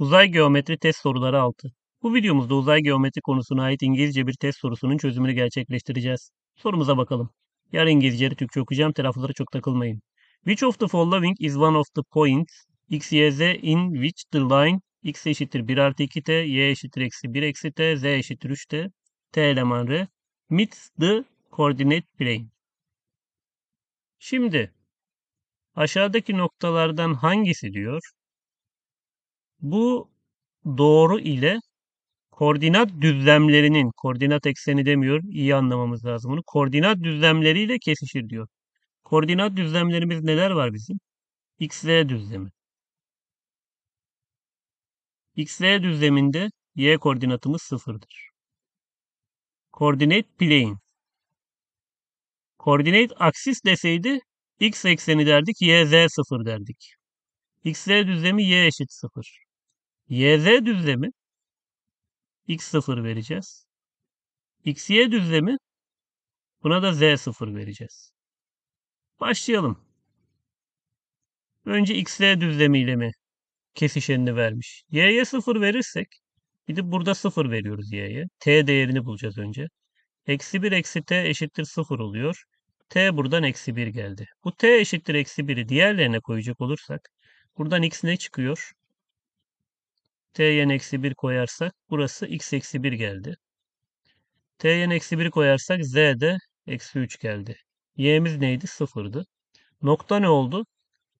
Uzay geometri test soruları 6. Bu videomuzda uzay geometri konusuna ait İngilizce bir test sorusunun çözümünü gerçekleştireceğiz. Sorumuza bakalım. Yarın İngilizceleri Türkçe okuyacağım. Telaffuzlara çok takılmayın. Which of the following is one of the points x, y, z in which the line x eşittir 1 artı 2t, y eşittir eksi 1 eksi t, z eşittir 3t, t eleman r meets the coordinate plane. Şimdi aşağıdaki noktalardan hangisi diyor? Bu doğru ile koordinat düzlemlerinin, koordinat ekseni demiyor, iyi anlamamız lazım bunu. Koordinat düzlemleriyle kesişir diyor. Koordinat düzlemlerimiz neler var bizim? XZ düzlemi. XZ düzleminde y koordinatımız sıfırdır. Coordinate plane. Coordinate aksis deseydi x ekseni derdik, y z sıfır derdik. XZ düzlemi y eşit sıfır. YZ düzlemi x sıfır vereceğiz. XY düzlemi buna da z sıfır vereceğiz. Başlayalım. Önce XZ düzlemiyle mi kesişenini vermiş? Y'ye sıfır verirsek gidip burada sıfır veriyoruz Y'ye. T değerini bulacağız önce. Eksi 1 eksi T eşittir sıfır oluyor. T buradan eksi 1 geldi. Bu T eşittir eksi 1'i diğerlerine koyacak olursak buradan X ne çıkıyor? T'yen eksi 1 koyarsak burası X eksi 1 geldi. T'yen eksi 1 koyarsak Z de eksi 3 geldi. Y'miz neydi? Sıfırdı. Nokta ne oldu?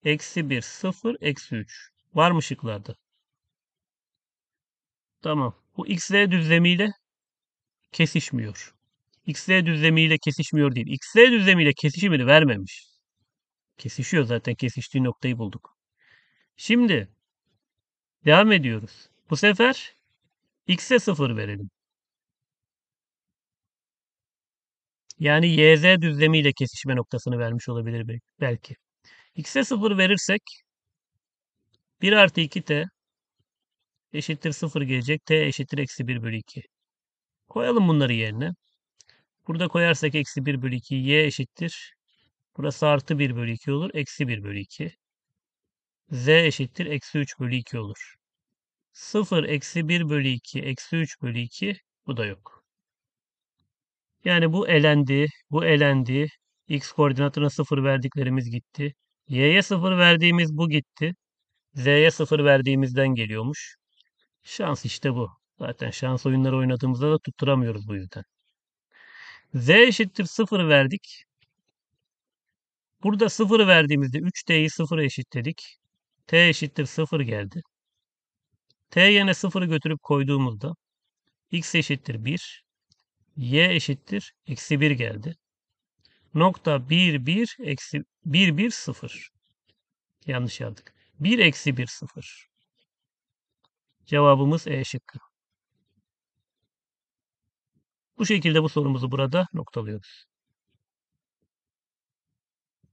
Eksi 1, 0, eksi 3. Var mı şıklarda? Tamam. Bu XZ düzlemiyle kesişmiyor. XZ düzlemiyle kesişmiyor değil. XZ düzlemiyle kesişimini vermemiş. Kesişiyor zaten kesiştiği noktayı bulduk. Şimdi devam ediyoruz. Bu sefer x'e 0 verelim. Yani yz düzlemiyle kesişme noktasını vermiş olabilir belki. x'e 0 verirsek 1 artı 2t eşittir 0 gelecek. t eşittir eksi 1 bölü 2. Koyalım bunları yerine. Burada koyarsak eksi 1 bölü 2 y eşittir. Burası artı 1 bölü 2 olur. Eksi 1 bölü 2. z eşittir. Eksi 3 bölü 2 olur. 0 eksi 1 bölü 2 eksi 3 bölü 2 bu da yok. Yani bu elendi. Bu elendi. X koordinatına 0 verdiklerimiz gitti. Y'ye 0 verdiğimiz bu gitti. Z'ye 0 verdiğimizden geliyormuş. Şans işte bu. Zaten şans oyunları oynadığımızda da tutturamıyoruz bu yüzden. Z eşittir 0 verdik. Burada 0 verdiğimizde 3T'yi 0'a eşitledik. T eşittir 0 geldi. T yerine 0'ı götürüp koyduğumuzda x eşittir 1, y eşittir eksi 1 geldi. Nokta 1, 1, eksi 1, 1, 0. Yanlış yazdık. 1 eksi 1, 0. Cevabımız E şıkkı. Bu şekilde bu sorumuzu burada noktalıyoruz.